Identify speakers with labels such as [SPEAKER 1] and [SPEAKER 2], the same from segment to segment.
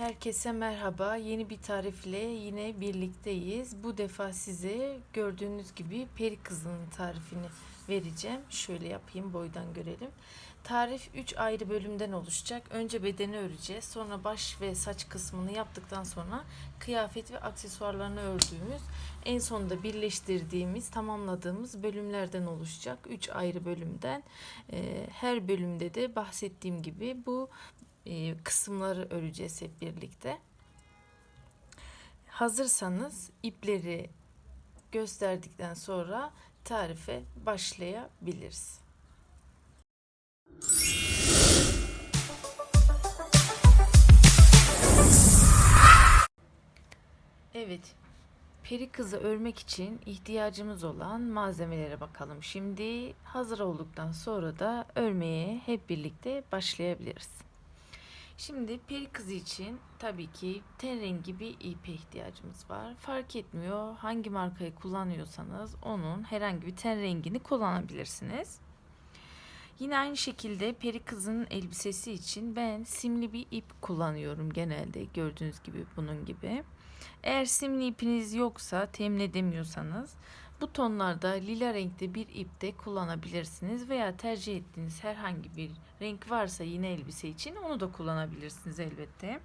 [SPEAKER 1] Herkese merhaba. Yeni bir tarifle yine birlikteyiz. Bu defa size gördüğünüz gibi peri kızının tarifini vereceğim. Şöyle yapayım boydan görelim. Tarif 3 ayrı bölümden oluşacak. Önce bedeni öreceğiz. Sonra baş ve saç kısmını yaptıktan sonra kıyafet ve aksesuarlarını ördüğümüz en sonunda birleştirdiğimiz, tamamladığımız bölümlerden oluşacak. 3 ayrı bölümden. Her bölümde de bahsettiğim gibi bu e, kısımları öreceğiz hep birlikte. Hazırsanız ipleri gösterdikten sonra tarife başlayabiliriz. Evet, peri kızı örmek için ihtiyacımız olan malzemelere bakalım. Şimdi hazır olduktan sonra da örmeye hep birlikte başlayabiliriz. Şimdi peri kızı için tabii ki ten rengi bir ipe ihtiyacımız var. Fark etmiyor hangi markayı kullanıyorsanız onun herhangi bir ten rengini kullanabilirsiniz. Yine aynı şekilde peri kızının elbisesi için ben simli bir ip kullanıyorum genelde gördüğünüz gibi bunun gibi. Eğer simli ipiniz yoksa temin edemiyorsanız bu tonlarda lila renkte bir ip de kullanabilirsiniz veya tercih ettiğiniz herhangi bir renk varsa yine elbise için onu da kullanabilirsiniz elbette.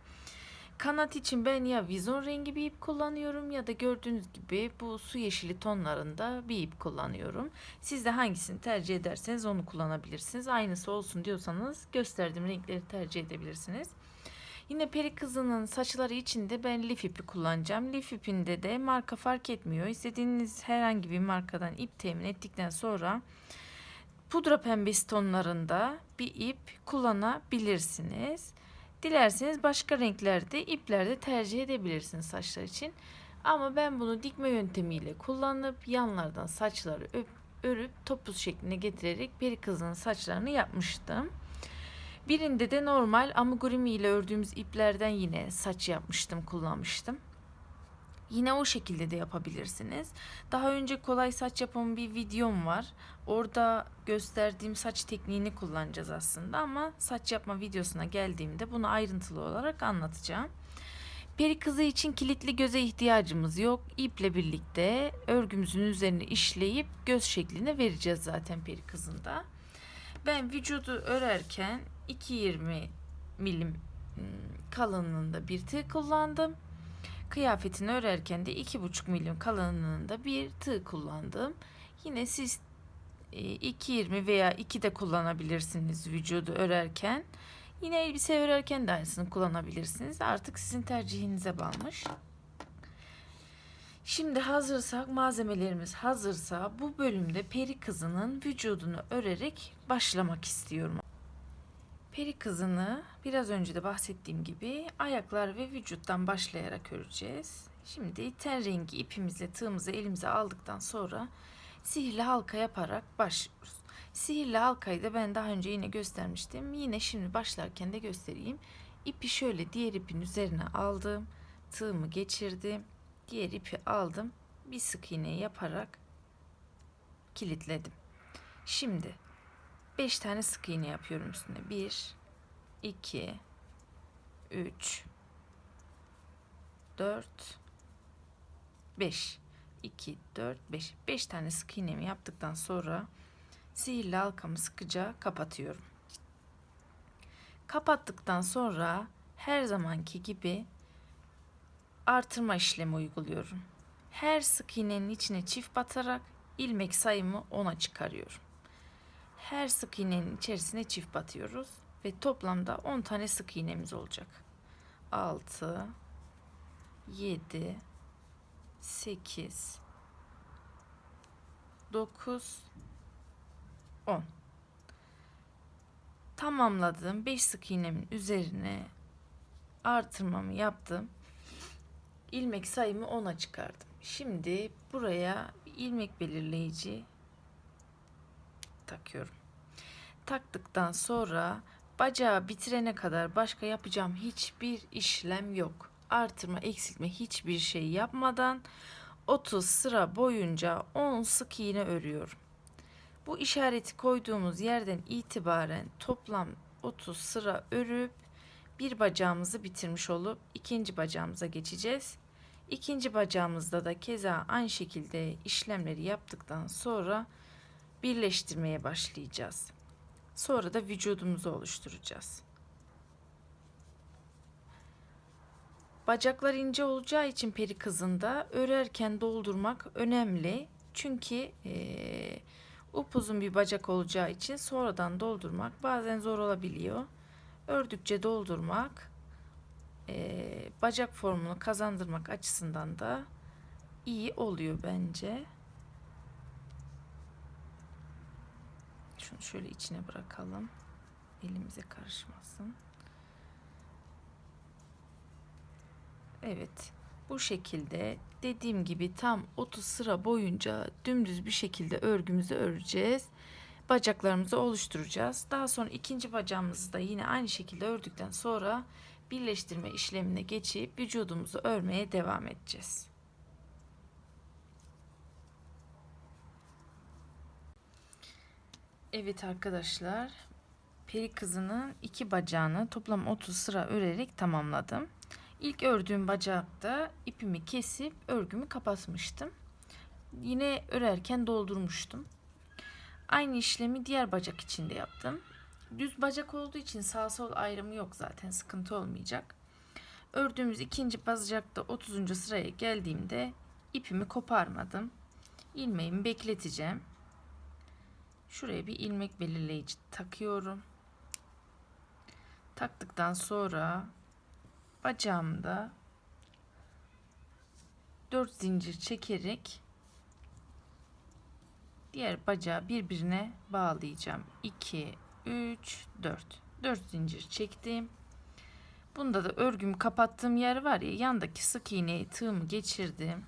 [SPEAKER 1] Kanat için ben ya vizon rengi bir ip kullanıyorum ya da gördüğünüz gibi bu su yeşili tonlarında bir ip kullanıyorum. Siz de hangisini tercih ederseniz onu kullanabilirsiniz. Aynısı olsun diyorsanız gösterdiğim renkleri tercih edebilirsiniz. Yine peri kızının saçları için de ben lif ipi kullanacağım. Lif ipinde de marka fark etmiyor. İstediğiniz herhangi bir markadan ip temin ettikten sonra pudra pembesi tonlarında bir ip kullanabilirsiniz. Dilerseniz başka renklerde iplerde tercih edebilirsiniz saçlar için. Ama ben bunu dikme yöntemiyle kullanıp yanlardan saçları öp, örüp topuz şekline getirerek peri kızının saçlarını yapmıştım. Birinde de normal amigurumi ile ördüğümüz iplerden yine saç yapmıştım, kullanmıştım. Yine o şekilde de yapabilirsiniz. Daha önce kolay saç yapımı bir videom var. Orada gösterdiğim saç tekniğini kullanacağız aslında ama saç yapma videosuna geldiğimde bunu ayrıntılı olarak anlatacağım. Peri kızı için kilitli göze ihtiyacımız yok. İple birlikte örgümüzün üzerine işleyip göz şekline vereceğiz zaten peri kızında. Ben vücudu örerken 2.20 milim kalınlığında bir tığ kullandım. Kıyafetini örerken de 2.5 milim kalınlığında bir tığ kullandım. Yine siz 2.20 veya 2 de kullanabilirsiniz vücudu örerken. Yine elbise örerken de aynısını kullanabilirsiniz. Artık sizin tercihinize bağlı. Şimdi hazırsak malzemelerimiz hazırsa bu bölümde peri kızının vücudunu örerek başlamak istiyorum. Peri kızını biraz önce de bahsettiğim gibi ayaklar ve vücuttan başlayarak öreceğiz. Şimdi ten rengi ipimizle tığımızı elimize aldıktan sonra sihirli halka yaparak başlıyoruz. Sihirli halkayı da ben daha önce yine göstermiştim. Yine şimdi başlarken de göstereyim. İpi şöyle diğer ipin üzerine aldım. Tığımı geçirdim. Diğer ipi aldım. Bir sık iğne yaparak kilitledim. Şimdi 5 tane sık iğne yapıyorum üstüne. 1 2 3 4 5 2 4 5 5 tane sık iğnemi yaptıktan sonra sihirli halkamı sıkıca kapatıyorum. Kapattıktan sonra her zamanki gibi artırma işlemi uyguluyorum. Her sık iğnenin içine çift batarak ilmek sayımı 10'a çıkarıyorum. Her sık iğnenin içerisine çift batıyoruz ve toplamda 10 tane sık iğnemiz olacak. 6 7 8 9 10 Tamamladığım 5 sık iğnemin üzerine artırmamı yaptım. İlmek sayımı 10'a çıkardım. Şimdi buraya ilmek belirleyici takıyorum. Taktıktan sonra bacağı bitirene kadar başka yapacağım hiçbir işlem yok. Artırma, eksiltme hiçbir şey yapmadan 30 sıra boyunca 10 sık iğne örüyorum. Bu işareti koyduğumuz yerden itibaren toplam 30 sıra örüp bir bacağımızı bitirmiş olup ikinci bacağımıza geçeceğiz. İkinci bacağımızda da keza aynı şekilde işlemleri yaptıktan sonra birleştirmeye başlayacağız. Sonra da vücudumuzu oluşturacağız. Bacaklar ince olacağı için peri kızında örerken doldurmak önemli. Çünkü eee upuzun bir bacak olacağı için sonradan doldurmak bazen zor olabiliyor. Ördükçe doldurmak eee, bacak formunu kazandırmak açısından da iyi oluyor bence. Şunu şöyle içine bırakalım. Elimize karışmasın. Evet. Bu şekilde dediğim gibi tam 30 sıra boyunca dümdüz bir şekilde örgümüzü öreceğiz. Bacaklarımızı oluşturacağız. Daha sonra ikinci bacağımızı da yine aynı şekilde ördükten sonra birleştirme işlemine geçip vücudumuzu örmeye devam edeceğiz. Evet arkadaşlar, peri kızının iki bacağını toplam 30 sıra örerek tamamladım. İlk ördüğüm bacakta ipimi kesip örgümü kapatmıştım. Yine örerken doldurmuştum. Aynı işlemi diğer bacak için de yaptım. Düz bacak olduğu için sağ sol ayrımı yok zaten sıkıntı olmayacak. Ördüğümüz ikinci bacakta 30. sıraya geldiğimde ipimi koparmadım. İlmeğimi bekleteceğim. Şuraya bir ilmek belirleyici takıyorum. Taktıktan sonra bacağımda 4 zincir çekerek diğer bacağı birbirine bağlayacağım. 2 3 4 4 zincir çektim. Bunda da örgümü kapattığım yer var ya yandaki sık iğneyi tığımı geçirdim.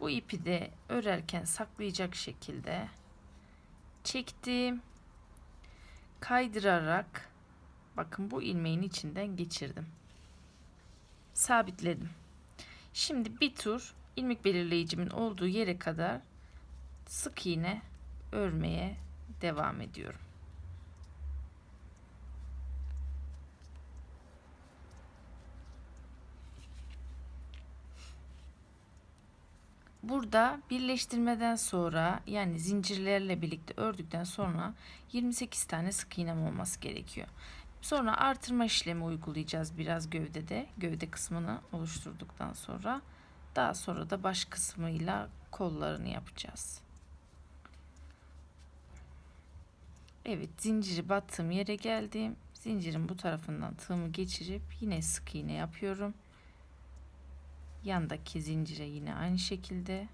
[SPEAKER 1] Bu ipi de örerken saklayacak şekilde çektim. Kaydırarak bakın bu ilmeğin içinden geçirdim sabitledim. Şimdi bir tur ilmek belirleyicimin olduğu yere kadar sık iğne örmeye devam ediyorum. Burada birleştirmeden sonra yani zincirlerle birlikte ördükten sonra 28 tane sık iğnem olması gerekiyor. Sonra artırma işlemi uygulayacağız biraz gövdede. Gövde kısmını oluşturduktan sonra. Daha sonra da baş kısmıyla kollarını yapacağız. Evet zinciri battığım yere geldim. Zincirin bu tarafından tığımı geçirip yine sık iğne yapıyorum. Yandaki zincire yine aynı şekilde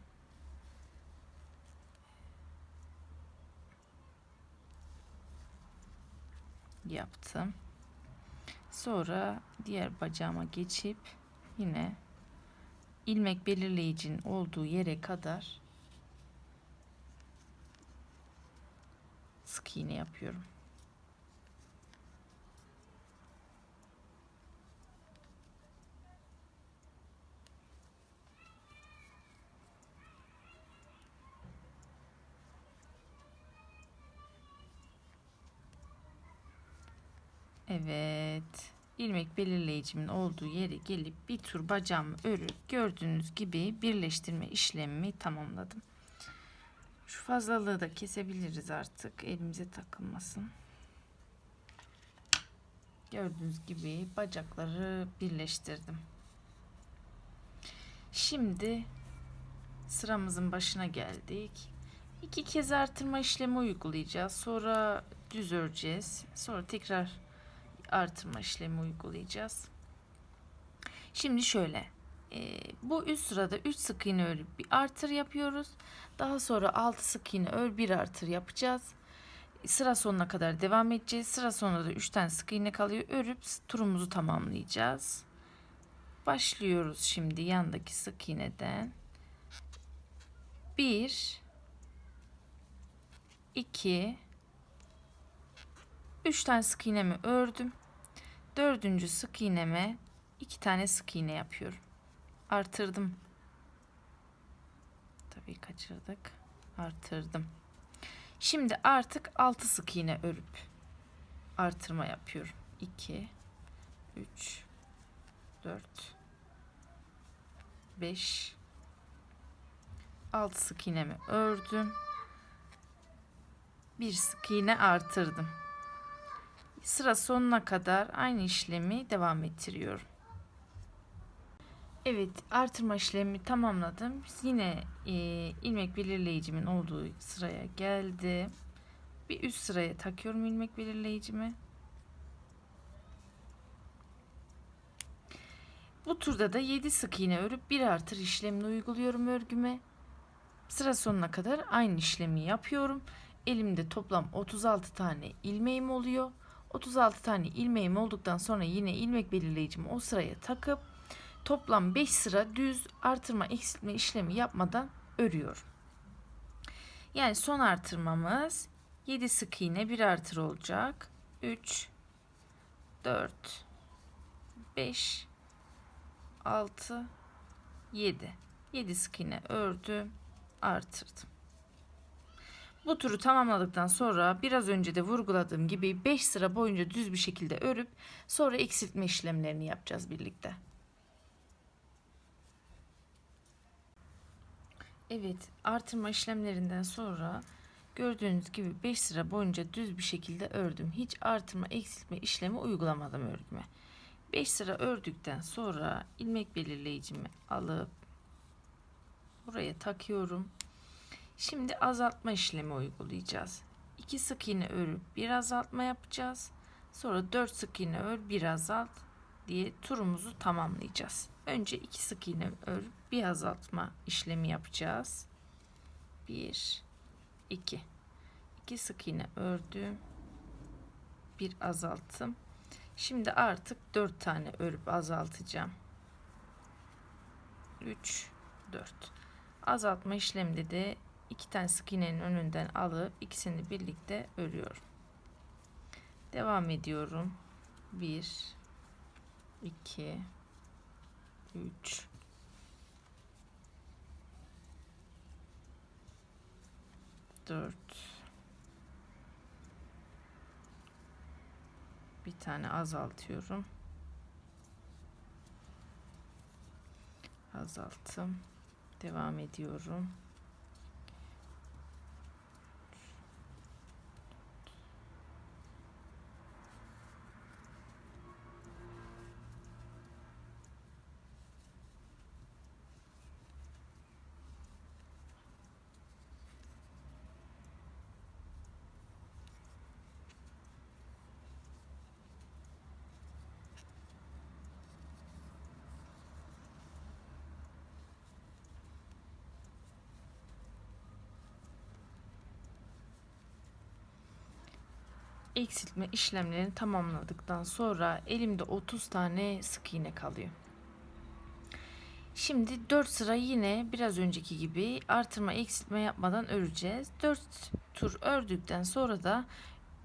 [SPEAKER 1] yaptım. Sonra diğer bacağıma geçip yine ilmek belirleyicinin olduğu yere kadar sık iğne yapıyorum. Evet. ilmek belirleyicimin olduğu yere gelip bir tur bacağımı örüp gördüğünüz gibi birleştirme işlemimi tamamladım. Şu fazlalığı da kesebiliriz artık. Elimize takılmasın. Gördüğünüz gibi bacakları birleştirdim. Şimdi sıramızın başına geldik. İki kez artırma işlemi uygulayacağız. Sonra düz öreceğiz. Sonra tekrar artırma işlemi uygulayacağız. Şimdi şöyle. E, bu üst sırada 3 sık iğne örüp bir artır yapıyoruz. Daha sonra 6 sık iğne ör bir artır yapacağız. Sıra sonuna kadar devam edeceğiz. Sıra sonunda da 3 tane sık iğne kalıyor. Örüp turumuzu tamamlayacağız. Başlıyoruz şimdi yandaki sık iğneden. 1 2 3 tane sık iğnemi ördüm. Dördüncü sık iğneme 2 tane sık iğne yapıyorum. Artırdım. Tabii kaçırdık. Artırdım. Şimdi artık 6 sık iğne örüp artırma yapıyorum. 2 3 4 5 6 sık iğnemi ördüm. Bir sık iğne artırdım. Sıra sonuna kadar aynı işlemi devam ettiriyorum. Evet artırma işlemi tamamladım. Yine e, ilmek belirleyicimin olduğu sıraya geldim. Bir üst sıraya takıyorum ilmek belirleyicimi. Bu turda da 7 sık iğne örüp bir artır işlemini uyguluyorum örgüme. Sıra sonuna kadar aynı işlemi yapıyorum. Elimde toplam 36 tane ilmeğim oluyor. 36 tane ilmeğim olduktan sonra yine ilmek belirleyicimi o sıraya takıp toplam 5 sıra düz artırma eksiltme işlemi yapmadan örüyorum. Yani son artırmamız 7 sık iğne bir artır olacak. 3 4 5 6 7 7 sık iğne ördüm artırdım. Bu turu tamamladıktan sonra biraz önce de vurguladığım gibi 5 sıra boyunca düz bir şekilde örüp sonra eksiltme işlemlerini yapacağız birlikte. Evet artırma işlemlerinden sonra gördüğünüz gibi 5 sıra boyunca düz bir şekilde ördüm. Hiç artırma eksiltme işlemi uygulamadım örgüme. 5 sıra ördükten sonra ilmek belirleyicimi alıp buraya takıyorum. Şimdi azaltma işlemi uygulayacağız. 2 sık iğne örüp bir azaltma yapacağız. Sonra 4 sık iğne ör bir azalt diye turumuzu tamamlayacağız. Önce 2 sık iğne örüp bir azaltma işlemi yapacağız. 1 2 2 sık iğne ördüm. Bir azalttım. Şimdi artık 4 tane örüp azaltacağım. 3 4 azaltma işleminde de iki tane sık iğnenin önünden alıp ikisini birlikte örüyorum. Devam ediyorum. 1 2 3 4 bir tane azaltıyorum. Azalttım. Devam ediyorum. Eksiltme işlemlerini tamamladıktan sonra elimde 30 tane sık iğne kalıyor. Şimdi 4 sıra yine biraz önceki gibi artırma eksiltme yapmadan öreceğiz. 4 tur ördükten sonra da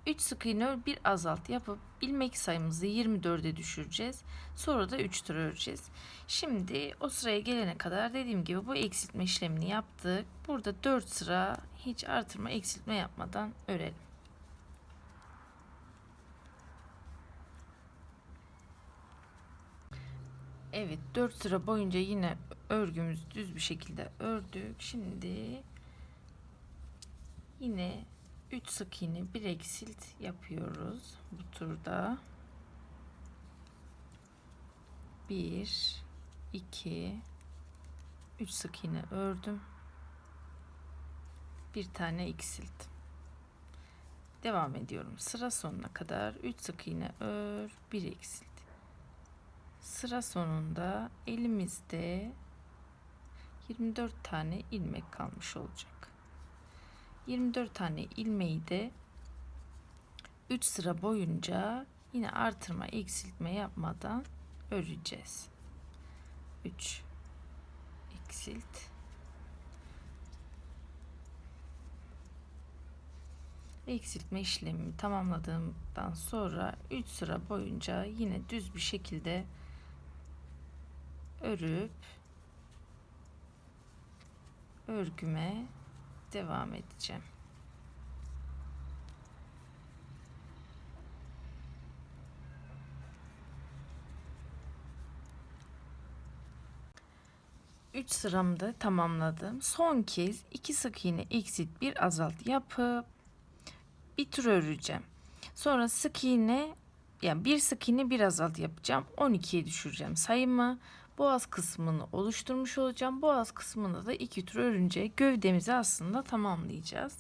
[SPEAKER 1] 3 sık iğne ör, bir azalt yapıp ilmek sayımızı 24'e düşüreceğiz. Sonra da 3 tur öreceğiz. Şimdi o sıraya gelene kadar dediğim gibi bu eksiltme işlemini yaptık. Burada 4 sıra hiç artırma eksiltme yapmadan örelim. Evet 4 sıra boyunca yine örgümüz düz bir şekilde ördük. Şimdi yine 3 sık iğne bir eksilt yapıyoruz bu turda. 1 2 3 sık iğne ördüm. Bir tane eksilt. Devam ediyorum. Sıra sonuna kadar 3 sık iğne ör, bir eksilt sıra sonunda elimizde 24 tane ilmek kalmış olacak. 24 tane ilmeği de 3 sıra boyunca yine artırma eksiltme yapmadan öreceğiz. 3 eksilt eksiltme işlemimi tamamladığımdan sonra 3 sıra boyunca yine düz bir şekilde örüp örgüme devam edeceğim. Üç sıramı da tamamladım. Son kez iki sık iğne eksit bir azalt yapıp bir tur öreceğim. Sonra sık iğne yani bir sık iğne bir azalt yapacağım. 12'ye düşüreceğim sayımı. Boğaz kısmını oluşturmuş olacağım. Boğaz kısmında da iki tur örünce gövdemizi aslında tamamlayacağız.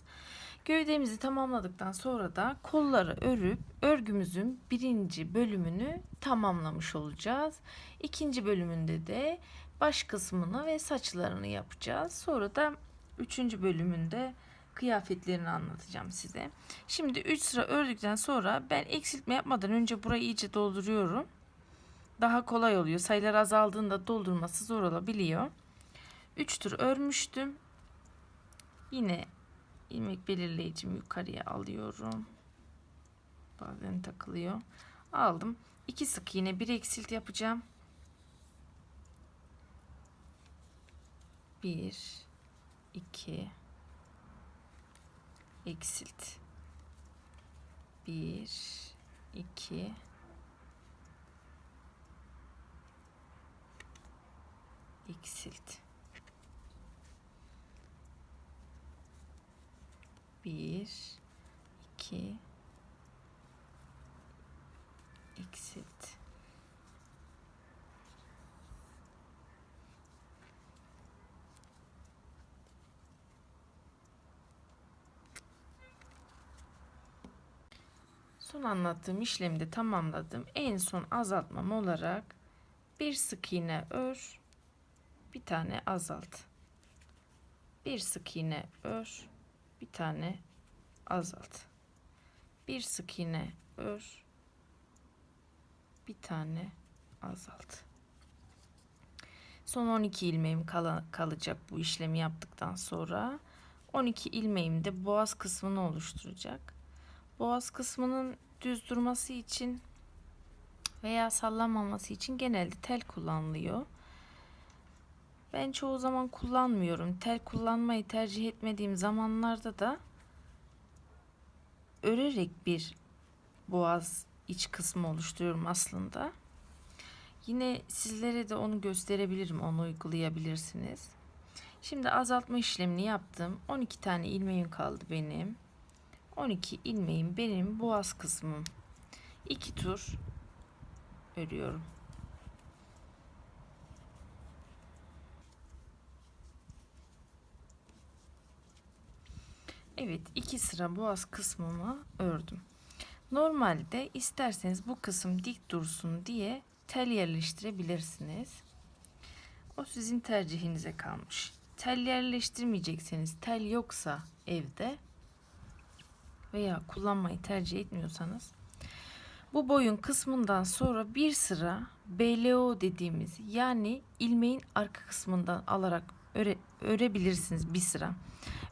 [SPEAKER 1] Gövdemizi tamamladıktan sonra da kolları örüp örgümüzün birinci bölümünü tamamlamış olacağız. İkinci bölümünde de baş kısmını ve saçlarını yapacağız. Sonra da üçüncü bölümünde kıyafetlerini anlatacağım size. Şimdi 3 sıra ördükten sonra ben eksiltme yapmadan önce burayı iyice dolduruyorum. Daha kolay oluyor. Sayılar azaldığında doldurması zor olabiliyor. 3 tur örmüştüm. Yine ilmek belirleyicimi yukarıya alıyorum. Bazen takılıyor. Aldım. 2 sık iğne bir eksilt yapacağım. 1 2 eksilt 1 2 eksilt 1 2 eksilt Son anlattığım işlemi de tamamladım. En son azaltmam olarak bir sık iğne ör, bir tane azalt. Bir sık iğne ör, bir tane azalt. Bir sık iğne ör, bir tane azalt. Son 12 ilmeğim kala- kalacak bu işlemi yaptıktan sonra. 12 ilmeğim de boğaz kısmını oluşturacak. Boğaz kısmının düz durması için veya sallanmaması için genelde tel kullanılıyor. Ben çoğu zaman kullanmıyorum. Tel kullanmayı tercih etmediğim zamanlarda da örerek bir boğaz iç kısmı oluşturuyorum aslında. Yine sizlere de onu gösterebilirim, onu uygulayabilirsiniz. Şimdi azaltma işlemini yaptım. 12 tane ilmeğim kaldı benim. 12 ilmeğim benim boğaz kısmım. 2 tur örüyorum. Evet, iki sıra boğaz kısmımı ördüm. Normalde isterseniz bu kısım dik dursun diye tel yerleştirebilirsiniz. O sizin tercihinize kalmış. Tel yerleştirmeyecekseniz, tel yoksa evde veya kullanmayı tercih etmiyorsanız bu boyun kısmından sonra bir sıra BLO dediğimiz yani ilmeğin arka kısmından alarak öre, örebilirsiniz bir sıra.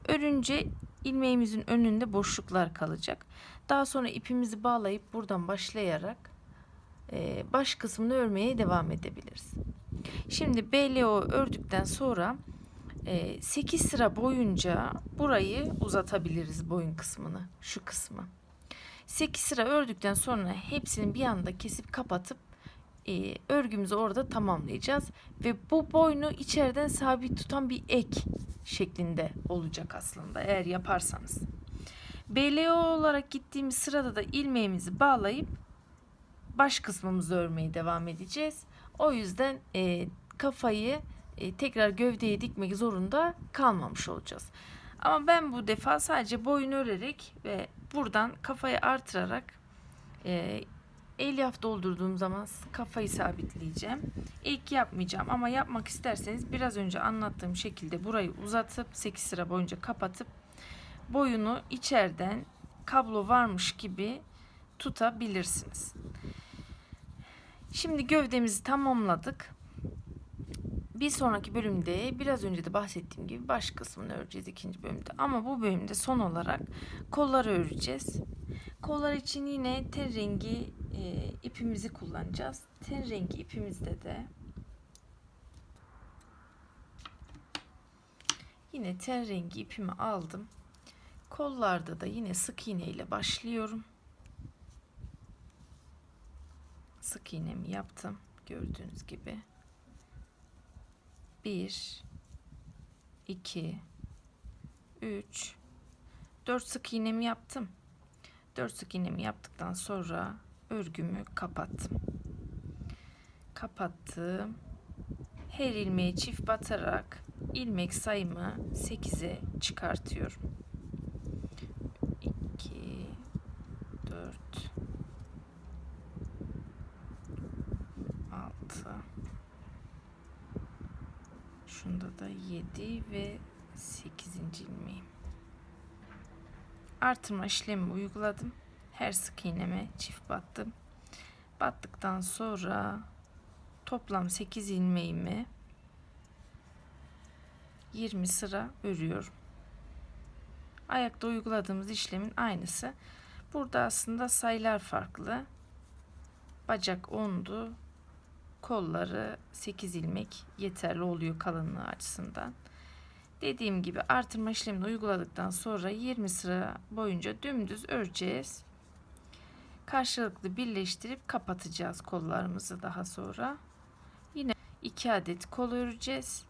[SPEAKER 1] Örünce ilmeğimizin önünde boşluklar kalacak. Daha sonra ipimizi bağlayıp buradan başlayarak e, baş kısmını örmeye devam edebiliriz. Şimdi BLO ördükten sonra 8 sıra boyunca burayı uzatabiliriz boyun kısmını şu kısmı. 8 sıra ördükten sonra hepsini bir anda kesip kapatıp e, örgümüzü orada tamamlayacağız. Ve bu boynu içeriden sabit tutan bir ek şeklinde olacak aslında eğer yaparsanız. BLO olarak gittiğimiz sırada da ilmeğimizi bağlayıp baş kısmımızı örmeye devam edeceğiz. O yüzden e, kafayı e, tekrar gövdeye dikmek zorunda kalmamış olacağız. Ama ben bu defa sadece boyun örerek ve buradan kafayı artırarak e, elyaf doldurduğum zaman kafayı sabitleyeceğim. İlk yapmayacağım ama yapmak isterseniz biraz önce anlattığım şekilde burayı uzatıp 8 sıra boyunca kapatıp boyunu içeriden kablo varmış gibi tutabilirsiniz. Şimdi gövdemizi tamamladık. Bir sonraki bölümde biraz önce de bahsettiğim gibi baş kısmını öreceğiz ikinci bölümde. Ama bu bölümde son olarak kolları öreceğiz. Kollar için yine ten rengi e, ipimizi kullanacağız. Ten rengi ipimizde de yine ten rengi ipimi aldım. Kollarda da yine sık iğne ile başlıyorum. Sık iğnemi yaptım gördüğünüz gibi. 1 2 3 4 sık iğnemi yaptım. 4 sık iğnemi yaptıktan sonra örgümü kapattım. Kapattım. Her ilmeğe çift batarak ilmek sayımı 8'e çıkartıyorum. 2 4 6 Şunda da 7 ve 8. ilmeğim. Artırma işlemi uyguladım. Her sık iğneme çift battım. Battıktan sonra toplam 8 ilmeğimi 20 sıra örüyorum. Ayakta uyguladığımız işlemin aynısı. Burada aslında sayılar farklı. Bacak 10'du. Kolları 8 ilmek yeterli oluyor kalınlığı açısından. Dediğim gibi artırma işlemini uyguladıktan sonra 20 sıra boyunca dümdüz öreceğiz. Karşılıklı birleştirip kapatacağız kollarımızı daha sonra. Yine 2 adet kol öreceğiz.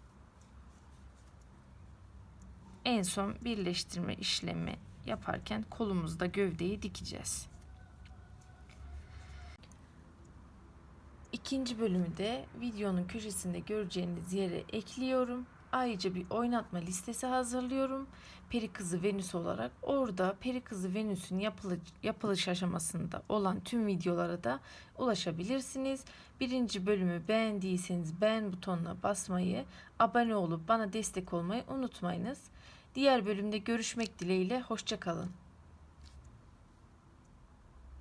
[SPEAKER 1] En son birleştirme işlemi yaparken kolumuzda gövdeyi dikeceğiz. İkinci bölümü de videonun köşesinde göreceğiniz yere ekliyorum. Ayrıca bir oynatma listesi hazırlıyorum. Peri kızı Venüs olarak. Orada peri kızı Venüs'ün yapılış, yapılış aşamasında olan tüm videolara da ulaşabilirsiniz. Birinci bölümü beğendiyseniz beğen butonuna basmayı, abone olup bana destek olmayı unutmayınız. Diğer bölümde görüşmek dileğiyle. Hoşçakalın.